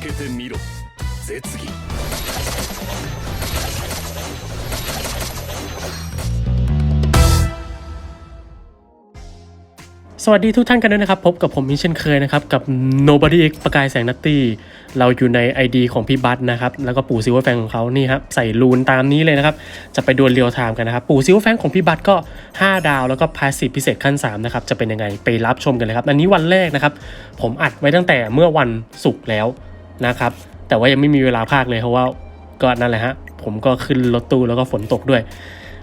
けてみろ絶技 สวัสดีทุกท่านกันด้วยนะครับ พบกับผมมิเช่นเคยนะครับ กับ Nobody X ประกายแสงนัตตี้ เราอยู่ใน ID ของพี่บัตนะครับ แล้วก็ปู่ซิลเวอร์แฟงของเขานี่ครับ ใส่รูนตามนี้เลยนะครับ จะไปดวลเรียลไทม์กันนะครับ ปู่ซิลเวอร์แฟงของพี่บัตก็ 5 ดาว แล้วก็พาสซีฟพิเศษขั้น 3 นะครับ จะเป็นยังไงไปรับชมกันเลยครับ อันนี้วันแรกนะครับ ผมอัดไว้ตั้งแต่เมื่อวันศุกร์แล้ว นะครับ แต่ว่ายังไม่มีเวลาพากเลยเพราะว่าก็นั่นแหละฮะ ผมก็ขึ้นรถตู้แล้วก็ฝนตกด้วย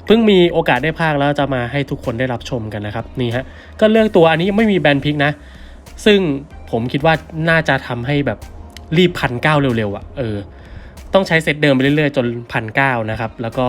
เพิ่งมีโอกาสได้พากย์แล้วจะมาให้ทุกคนได้รับชมกันนะครับนี่ฮะก็เลือกตัวอันนี้ยังไม่มีแบนพิกนะ ซึ่งผมคิดว่าน่าจะทำให้แบบรีบพันเก้าเร็วๆอะ่ะเออต้องใช้เซตเดิมไปเรื่อยๆ จนพันเก้านะครับ แล้วก็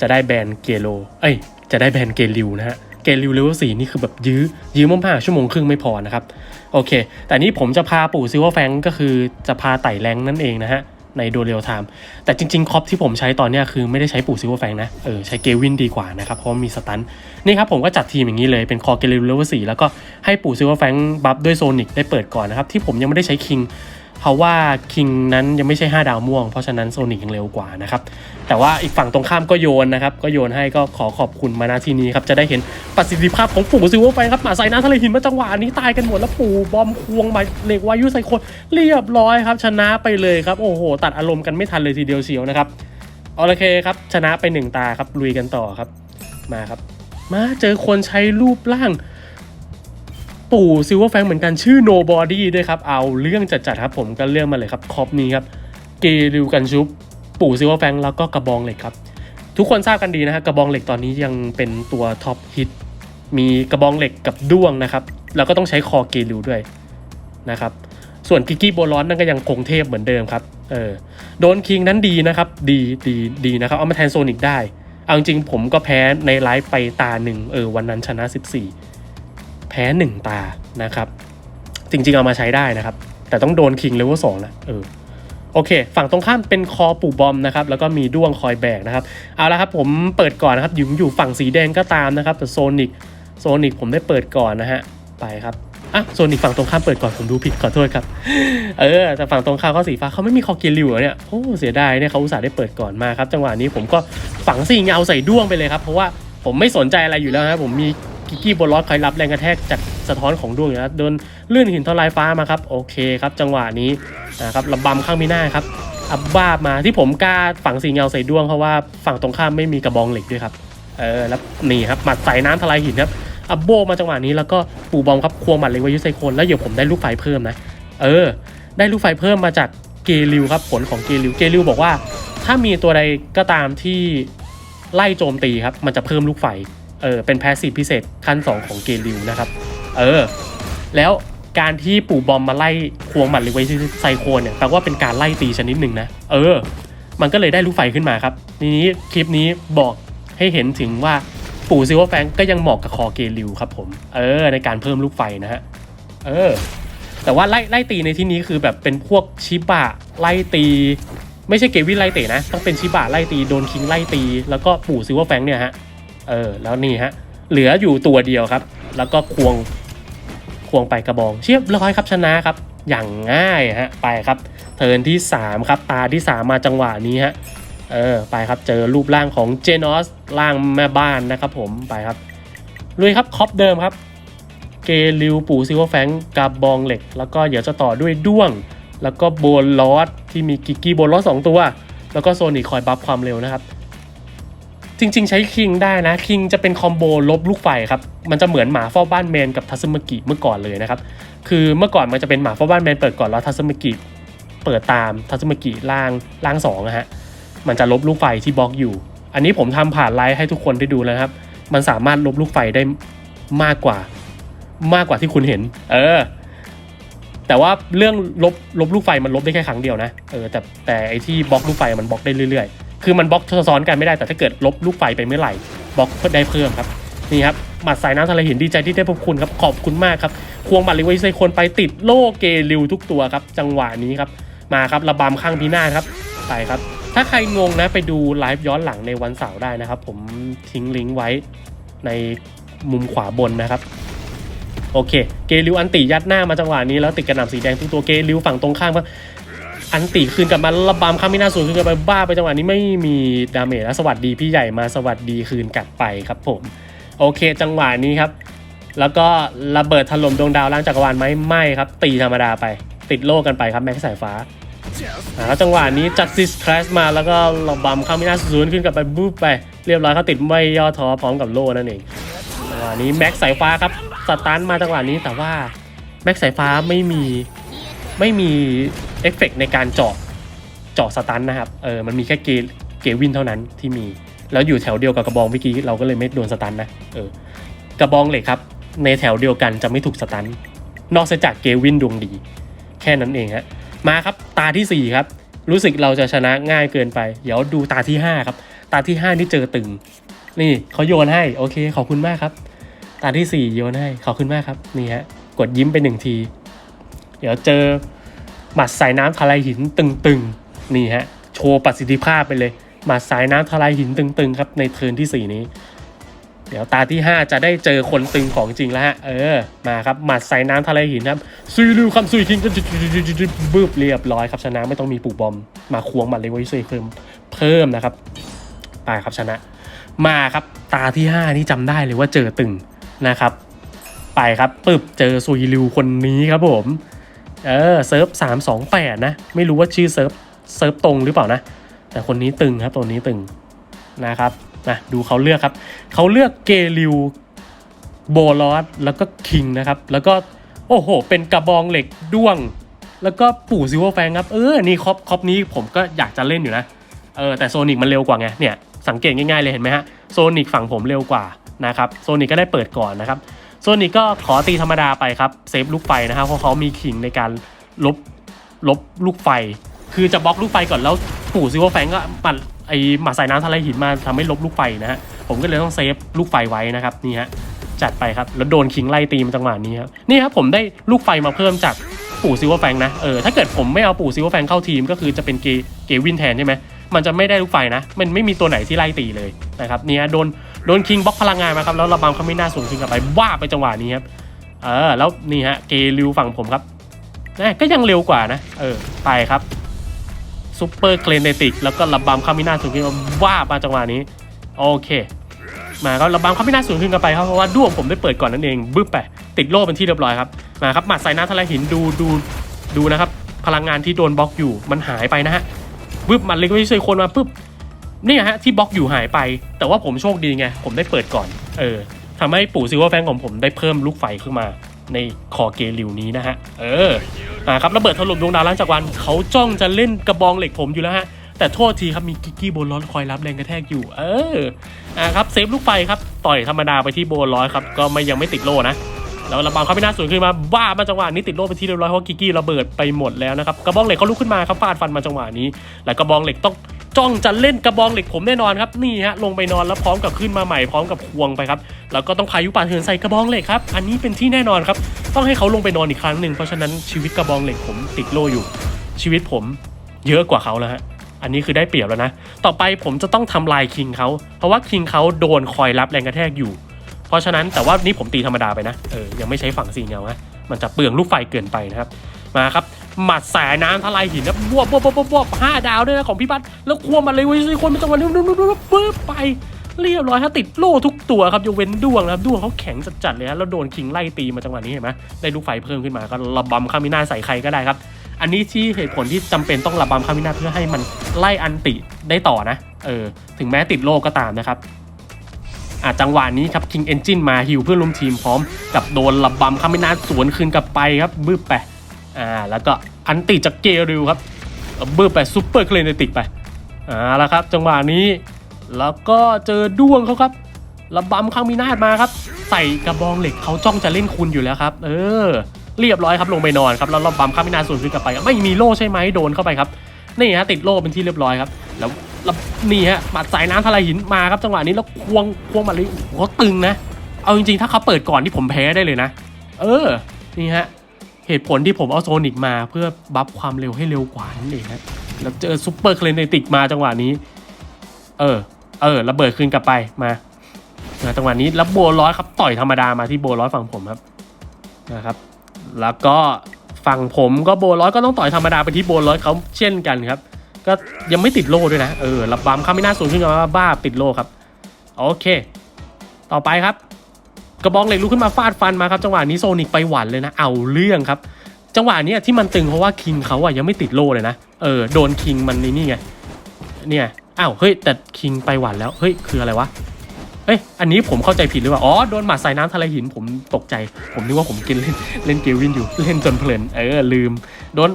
จะได้แบนเกโล เอ้ย จะได้แบนเกลิวนะฮะ เกลิวเลเวลสี่นี่คือแบบยื้อ ยื้อมากๆชั่วโมงครึ่งไม่พอนะครับ โอเค แต่นี่ผมจะพาปู่ซิลเวอร์แฟงก็คือจะพาไต่แรงนั่นเองนะฮะ ในโดเรียลไทม์แต่จริง ๆ คอปที่ผมใช้ตอนนี้คือไม่ได้ใช้ปู่ซิลเวอร์แฟงนะ เออ ใช้เกวินดีกว่านะครับ เพราะว่ามีสตัน นี่ครับผมก็จัดทีมอย่างนี้เลยเป็นคอเกลิลเลเวลสี่แล้วก็ให้ปู่ซิลเวอร์แฟงบัฟด้วยโซนิกได้เปิดก่อนนะครับที่ผมยังไม่ได้ใช้คิง เพราะว่าคิงนั้นยังไม่ใช่ 5 ดาวม่วง เพราะฉะนั้นโซนิกยังเร็วกว่านะครับ แต่ว่าอีกฝั่งตรงข้ามก็โยนนะครับ ก็โยนให้ก็ขอขอบคุณมาณที่นี้ครับ จะได้เห็นประสิทธิภาพของปู่ซิลเวอร์แฟครับหมาใส่น้ำทะเลหินมาจังหวะนี้ตายกันหมดแล้วปู่บอมควงมาเหล็กวายุใส่คนเรียบร้อยครับ ชนะไปเลยครับ โอ้โห ตัดอารมณ์กันไม่ทันเลยทีเดียวเชียวนะครับโอเคครับ ชนะไปหนึ่งตาครับลุยกันต่อครับ มาครับ มาเจอคนใช้รูปร่าง ปู่ซิลเวอร์แฟงเหมือนกันชื่อ Nobody ด้วยครับ เอาเรื่องจัดๆครับผมก็เรื่องมาเลยครับคอปนี้ครับเกริวกันชุบปู่ซิลเวอร์แฟงแล้วก็กระบองเหล็กครับ ทุกคนทราบกันดีนะฮะกระบองเหล็กตอนนี้ยังเป็นตัวท็อปฮิตมีกระบองเหล็กกับด้วงนะครับ แล้วก็ต้องใช้คอเกริวด้วยนะครับส่วนกิกกี้โบลอนนั่นก็ยังคงเทพเหมือนเดิมครับเออโดนคิงนั้นดีนะครับ ดีดีดีนะครับ เอามาแทนโซนิกได้ เอาจริงผมก็แพ้ในไลฟ์ไปตาหนึ่งเออวันนั้นชนะ 14 แพ้ 1 ตานะครับ จริงๆเอามาใช้ได้นะครับ แต่ต้องโดนคิงเลเวลสองนะเออโอเค ฝั่งตรงข้ามเป็นคอปู่บอมนะครับ แล้วก็มีด้วงคอยแบกนะครับ เอาละครับผมเปิดก่อนนะครับอยู่อยู่ฝั่งสีแดงก็ตามนะครับ แต่โซนิกโซนิกผมได้เปิดก่อนนะฮะ ไปครับ อะ โซนิกฝั่งตรงข้ามเปิดก่อน ผมดูผิดขอโทษครับ เออ แต่ฝั่งตรงข้ามเขาสีฟ้าเขาไม่มีคอเกียร์ลิวเนี่ย โอ้ เสียดายเนี่ยเขาอุตส่าห์ได้เปิดก่อนมาครับ จังหวะนี้ผมก็ฝังสีเงาใส่ด้วงไปเลยครับ เพราะว่าผมไม่สนใจอะไรอยู่แล้วนะครับผมมี กิกกี้บอลลอคอยรับแรงกระแทกจากสะท้อนของด้วงอยู่แล้วโดนเลื่อนหินทลายฟ้ามาครับโอเคครับจังหวะนี้นะครับระบำข้างมีหน้าครับอับบ้ามาที่ผมกล้าฝังสีเงาใส่ด้วงเพราะว่าฝั่งตรงข้ามไม่มีกระบองเหล็กด้วยครับเออแล้วนี่ครับหมัดใส่น้ำทลายหินครับอับโบมาจังหวะนี้แล้วก็ปูบอมครับควงหมัดเล็กวายุไซโคนแล้วเดี๋ยวผมได้ลูกไฟเพิ่มนะเออ ได้ลูกไฟเพิ่มมาจากเกลิวครับผลของเกลิวเกลิวบอกว่า ถ้ามีตัวใดก็ตามที่ไล่โจมตีครับ มันจะเพิ่มลูกไฟ เออเป็นแพสซีฟพิเศษขั้น 2 ของเกลิวนะครับ เออ แล้วการที่ปู่บอมมาไล่ควงหมัดหรือไว้ไซโคนเนี่ยแปลว่าเป็นการไล่ตีชนิดหนึ่งนะ เออ มันก็เลยได้ลูกไฟขึ้นมาครับทีนี้คลิปนี้บอกให้เห็นถึงว่าปู่ซิลเวอร์แฟงก็ยังเหมาะกับคอเกลิวครับผม เออ ในการเพิ่มลูกไฟนะฮะ เออ แต่ว่าไล่ไล่ตีในที่นี้คือแบบเป็นพวกชิบะไล่ตี ไม่ใช่เกวินไล่เตะนะ ต้องเป็นชิบะไล่ตีโดนคิงไล่ตี แล้วก็ปู่ซิลเวอร์แฟงเนี่ยฮะ เออ แล้วนี่ฮะ เหลืออยู่ตัวเดียวครับ แล้วก็ควงควงไปกระบอง เชียบร้อยครับชนะครับ อย่างง่ายฮะ ไปครับ เทินที่ 3 ครับ ตาที่ 3 มาจังหวะนี้ฮะ เออ ไปครับ เจอรูปร่างของเจนอสร่างแม่บ้านนะครับผม ไปครับ ลุยครับ คอปเดิมครับ เกลิวปู่ซิวแฟงกาบองเหล็ก แล้วก็เดี๋ยวจะต่อด้วยด้วง แล้วก็โบนลอสที่มีกิกกี้โบนลอสสองตัว แล้วก็โซนิคคอยบัฟความเร็วนะครับ จริง ๆ ใช้คิงได้นะคิงจะเป็นคอมโบลบลูกไฟครับ มันจะเหมือนหมาเฝ้าบ้านแมนกับทัซึมกิเมื่อก่อนเลยนะครับ คือเมื่อก่อนมันจะเป็นหมาเฝ้าบ้านแมนเปิดก่อนแล้วทัซึมกิเปิดตามทัซึมกิล่างล่างสองนะฮะมันจะลบลูกไฟที่บล็อกอยู่ อันนี้ผมทำผ่านไลฟ์ให้ทุกคนได้ดูแล้วครับ มันสามารถลบลูกไฟได้มากกว่า มากกว่าที่คุณเห็น เออ แต่ว่าเรื่องลบลบลูกไฟมันลบได้แค่ครั้งเดียวนะ เออแต่แต่ไอที่บล็อกลูกไฟมันบล็อกได้เรื่อยๆ คือมันบล็อกซ้อนกันไม่ได้แต่ถ้าเกิดลบลูกไฟไปเมื่อไหร่บล็อกได้เพิ่มครับนี่ครับหมัดสายน้ำทะเลหินดีใจที่ได้พบคุณครับขอบคุณมากครับควงบัตรลิเวอร์ไซคนไปติดโลเกลิวทุกตัวครับจังหวะนี้ครับมาครับระบำข้างพีหน้าครับไปครับ ถ้าใครงงนะไปดูไลฟ์ย้อนหลังในวันเสาร์ได้นะครับ ผมทิ้งลิงก์ไว้ในมุมขวาบนนะครับโอเค เกลิวอันติยัดหน้ามาจังหวะนี้แล้วติดกระหน่ำสีแดงทุกตัวเกลิวฝั่งตรงข้ามครับ อันติคืนกลับมาระบำข้ามไม่น่าสูนคืนกลับไปบ้าไปจังหวะนี้ไม่มีดาเมจแล้วสวัสดีพี่ใหญ่มาสวัสดีคืนกลับไปครับผม โอเคจังหวะนี้ครับ แล้วก็ระเบิดถล่มดวงดาวล้างจักรวาลไหมไม่ครับ ตีธรรมดาไป ติดโลกกันไปครับแม็กสายฟ้าแล้วจังหวะนี้จัดซิสคลาสมาแล้วก็ระบำข้ามไม่น่าสูนขึ้นกลับไปบู๊ไปเรียบร้อยเขาติดไม่ย่อท้อพร้อมกับโล่นั่นเองจังหวะนี้แม็กสายฟ้าครับสตันมาจังหวะนี้แต่ว่าแม็กสายฟ้าไม่มีไม่มี เอฟเฟกต์ในการเจาะเจาะสตันนะครับ เออ มันมีแค่เกเกวินเท่านั้นที่มี แล้วอยู่แถวเดียวกับกระบองเมื่อกี้เราก็เลยไม่โดนสตันนะ เออ กระบองเหล็กครับ ในแถวเดียวกันจะไม่ถูกสตัน นอกจากเกวินดวงดี แค่นั้นเองฮะ มาครับ ตาทีสี่4 ครับ รู้สึกเราจะชนะง่ายเกินไป เดี๋ยวดูตาที่ 5 ครับ ตาที่ 5 นี่เจอตึง นี่เขาโยนให้ โอเค ขอบคุณมากครับ ตาที่ 4 โยนให้ ขอบคุณมากครับ นี่ฮะ กดยิ้มไปหนึ่งที เดี๋ยวเจอ หมัดสายน้ำทลายหินตึงๆ นี่ฮะ โชว์ประสิทธิภาพไปเลย หมัดสายน้ำทลายหินตึงๆ ครับ ในเทิร์นที่ 4 นี้ เดี๋ยวตาที่ 5 จะได้เจอคนตึงของจริงแล้วฮะ เออ มาครับ หมัดสายน้ำทะเลหินครับ ซุยลูคำซุยคิงก็บึ้บเรียบร้อยครับชนะไม่ต้องมีปลูกบอม มาควงหมัดเลยไว้ซุยเพิ่มเพิ่มนะครับไปครับชนะ มาครับตาที่ 5 นี่จำได้เลยว่าเจอตึงนะครับ ไปครับปึ๊บเจอซุยลิวคนนี้ครับผม เออเซิร์ฟสามสองแปดนะ ไม่รู้ว่าชื่อเซิร์ฟเซิร์ฟตรงหรือเปล่านะ แต่คนนี้ตึงครับตัวนี้ตึงนะครับนะดูเขาเลือกครับ เขาเลือกเกลิวโบลอสแล้วก็คิงนะครับ แล้วก็โอ้โห เป็นกระบองเหล็กด้วง แล้วก็ปู่ซิวเวอร์แฟงครับ เออ นี่ครอบครอบนี้ผมก็อยากจะเล่นอยู่นะ เออ แต่โซนิกมันเร็วกว่าไง เนี่ย สังเกตง่ายๆเลยเห็นไหมฮะ โซนิกฝั่งผมเร็วกว่านะครับ โซนิกก็ได้เปิดก่อนนะครับ โซนิกก็ขอตีธรรมดาไปครับเซฟลูกไฟนะครับเพราะเขามีคิงในการลบลบลูกไฟ คือจะบล็อกลูกไฟก่อนแล้วปู่ซิวว์แฟงก็มันไอหมาใส่น้ำทะเลหินมาทำให้ลบลูกไฟนะฮะผมก็เลยต้องเซฟลูกไฟไว้นะครับนี่ฮะจัดไปครับแล้วโดนคิงไล่ตีมาจังหวะนี้ครับนี่ครับผมได้ลูกไฟมาเพิ่มจากปู่ซิลเวอร์แฟงนะเออถ้าเกิดผมไม่เอาปู่ซิลเวอร์แฟงเข้าทีมก็คือจะเป็นเกเกวินแทนใช่ไหมมันจะไม่ได้ลูกไฟนะ มันไม่มีตัวไหนที่ไล่ตีเลยนะครับเนี่ยโดน โดนคิงบล็อกพลังงานมาครับแล้วระบำเขาไม่น่าสูงขึ้นกลับไปว่าไปจังหวะนี้ครับเออแล้วนี่ฮะเกลิวฝั่งผมครับนะก็ยังเร็วกว่านะ เออไปครับซูเปอร์เคลเนติกแล้วก็ระบำคามิน่าสูงขึ้นว่ามาจังหวะนี้ โอเค มาครับระบำเขาไม่น่าสูงขึ้นกันไปครับเพราะว่าด้วงผมได้เปิดก่อนนั่นเองบึ้บไปติดโล่เป็นที่เรียบร้อยครับมาครับหมัดใส่น้ำทะเลหินดูดูดูนะครับ พลังงานที่โดนบล็อกอยู่มันหายไปนะฮะบึ้บหมัดเล็กไม่ใช่คนมาปุ๊บ นี่ฮะที่บล็อกอยู่หายไป แต่ว่าผมโชคดีไง ผมได้เปิดก่อน เออทำให้ปู่ซิลเวอร์แฟงของผมได้เพิ่มลูกไฟขึ้นมาในคอเกลิวนี้นะฮะ เออมาครับระเบิดถล่มดวงดาวล้างจักรวาลเขาจ้องจะเล่นกระบองเหล็กผมอยู่แล้วฮะ แต่โทษทีครับมีกิกกี้บนร้อนคอยรับแรงกระแทกอยู่ เออ อ่าครับเซฟลูกไฟครับ ต่อยธรรมดาไปที่โบร้อยครับ ก็ไม่ยังไม่ติดโล่นะ แล้วระบำเขาไม่น่าสวนขึ้นมา บ้ามาจังหวะนี้ติดโล่ไปที่เรียบร้อยเพราะกิกกี้ระเบิดไปหมดแล้วนะครับ กระบองเหล็กเขาลุกขึ้นมาครับฟาดฟันมาจังหวะนี้ แล้วกระบองเหล็กต้อง จ้องจะเล่นกระบองเหล็กผมแน่นอนครับนี่ฮะลงไปนอนแล้วพร้อมกับขึ้นมาใหม่พร้อมกับควงไปครับแล้วก็ต้องพายุป่าเถื่อนใส่กระบองเหล็กครับอันนี้เป็นที่แน่นอนครับต้องให้เขาลงไปนอนอีกครั้งหนึ่งเพราะฉะนั้นชีวิตกระบองเหล็กผมติดโล่อยู่ ชีวิตผมเยอะกว่าเขาแล้วฮะอันนี้คือได้เปรียบแล้วนะ ต่อไปผมจะต้องทำลายคิงเขา เพราะว่าคิงเขาโดนคอยรับแรงกระแทกอยู่ เพราะฉะนั้นแต่ว่านี่ผมตีธรรมดาไปนะ เออ ยังไม่ใช้ฝั่งสีเงาฮะมันจะเปลืองลูกไฟเกินไปนะครับ มาครับหมัดสายน้ำทลายหินนะบวบบวบบวบบวบห้าดาวด้วยนะของพี่บัตแล้วควงมาเลยเว้ยสิคนมันจังหวะนี้ปึ๊บไปเรียบร้อยฮะติดโล่ทุกตัวครับยกเว้นด้วงนะครับด้วงเขาแข็งจัดๆเลยฮะแล้วโดนคิงไล่ตีมาจังหวะนี้เห็นไหมได้ลูกไฟเพิ่มขึ้นมาก็ระบำข้ามิน่าใส่ใครก็ได้ครับ อันนี้ที่เหตุผลที่จำเป็นต้องระบำข้ามินาเพื่อให้มันไล่อันติได้ต่อนะ เออ ถึงแม้ติดโลกก็ตามนะครับอะจังหวะนี้ครับ King Engine มาฮิวเพื่อนร่วมทีมพร้อมกับโดนระบำข้ามินาสวนคืนกลับไปครับบึ้บไป อ่าแล้วก็อันติจากเกริวครับเบึ้บไปซูเปอร์เคลนติกไปอ่าแล้วครับจังหวะนี้ แล้วก็เจอด้วงเขาครับระบำข้างมีนาดมาครับ ใส่กระบองเหล็กเขาจ้องจะเล่นคุณอยู่แล้วครับ เออ เรียบร้อยครับลงไปนอนครับแล้วระบำข้างมีนาดส่วนขึ้นกลับไป ไม่มีโล่ใช่ไหมโดนเข้าไปครับนี่ฮะติดโล่เป็นที่เรียบร้อยครับ แล้วลนี่ฮะหมัดสายน้ำทลายหินมาครับจังหวะนี้แล้วควงควงมาเลยเขาตึงนะ เอาจริงๆ ถ้าเขาเปิดก่อนที่ผมแพ้ได้เลยนะ เออนี่ฮะ เหตุผลที่ผมเอาโซนิกมาเพื่อบัฟความเร็วให้เร็วกว่านั่นเองฮะแล้วเจอซูเปอร์เคลนติกมาจังหวะนี้ เออ เออระเบิดคืนกลับไปมานะจังหวะนี้แล้วโบร้อยครับต่อยธรรมดามาที่โบร้อยฝั่งผมครับนะครับ แล้วก็ฝั่งผมก็โบร้อยก็ต้องต่อยธรรมดาไปที่โบร้อยเขาเช่นกันครับ ก็ยังไม่ติดโล่ด้วยนะเออระบำข้าไม่น่าสูงขึ้นมาบ้าติดโล่ครับ โอเค ต่อไปครับ กระบองเหล็กลุกขึ้นมาฟาดฟันมาครับจังหวะนี้โซนิกไปหวันเลยนะเอาเรื่องครับ จังหวะนี้ที่มันตึงเพราะว่าคิงเขาอะยังไม่ติดโลเลยนะเออโดนคิงมันนี่นี่ไงเนี่ยอ้าวเฮ้ยแต่คิงไปหวันแล้วเฮ้ยคืออะไรวะเฮ้ยอันนี้ผมเข้าใจผิดหรือเปล่า อ๋อ โดนหมัดใส่น้ำทะเลหินผมตกใจ ผมนึกว่าผมกินเล่นเล่นเกลวินอยู่ เล่นจนเพลิน เออ ลืม โดน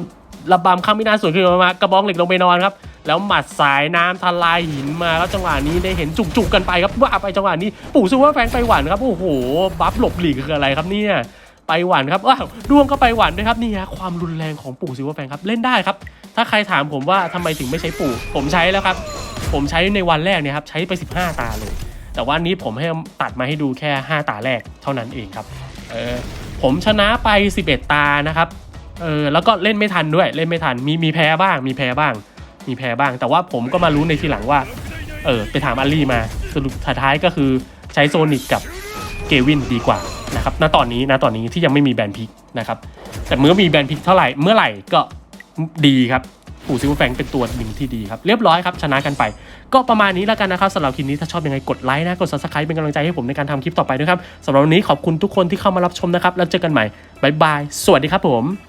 ระบำข้ามม่น่าสวนขึ้นมามากระบองเหล็กลงไปนอนครับ แล้วหมัดสายน้ำทลายหินมาแล้วจังหวะนี้ได้เห็นจุกๆกันไปครับว่าไปจังหวะนี้ปู่ซูเปอร์แฟงไปหวันครับโอ้โหบัฟหลบหลีกคืออะไรครับเนี่ยไปหวันครับว้าวดวงก็ไปหวันด้วยครับนี่ฮะความรุนแรงของปู่ซิลเวอร์แฟงครับเล่นได้ครับ ถ้าใครถามผมว่าทำไมถึงไม่ใช้ปู่ ผมใช้แล้วครับ ผมใช้ในวันแรกเนี่ยครับใช้ไป 15 ตาเลย แต่ว่านี้ผมให้ตัดมาให้ดูแค่ 5 ตาแรกเท่านั้นเองครับเออผมชนะไป 11 ตานะครับเออแล้วก็เล่นไม่ทันด้วยเล่นไม่ทันมีมีแพ้บ้างมีแพ้บ้าง มีแพ้บ้าง แต่ว่าผมก็มารู้ในทีหลังว่า เออไปถามอัลลี่มาสรุปสุดท้ายก็คือใช้โซนิกกับเกวินดีกว่านะครับณตอนนี้ณตอนนี้ที่ยังไม่มีแบนพิกนะครับแต่เมื่อมีแบนพิกเท่าไหร่เมื่อไหร่ก็ดีครับปู่ซิวอร์แฟงเป็นตัวหนึ่งที่ดีครับ เรียบร้อยครับ ชนะกันไป ก็ประมาณนี้แล้วกันนะครับสำหรับคลิปนี้ถ้าชอบยังไงกดไลค์นะ กด subscribe เป็นกำลังใจให้ผมในการทำคลิปต่อไปด้วยครับสำหรับวันนี้ขอบคุณทุกคนที่เข้ามารับชมนะครับ แล้วเจอกันใหม่บ๊ายบาย สวัสดีครับผม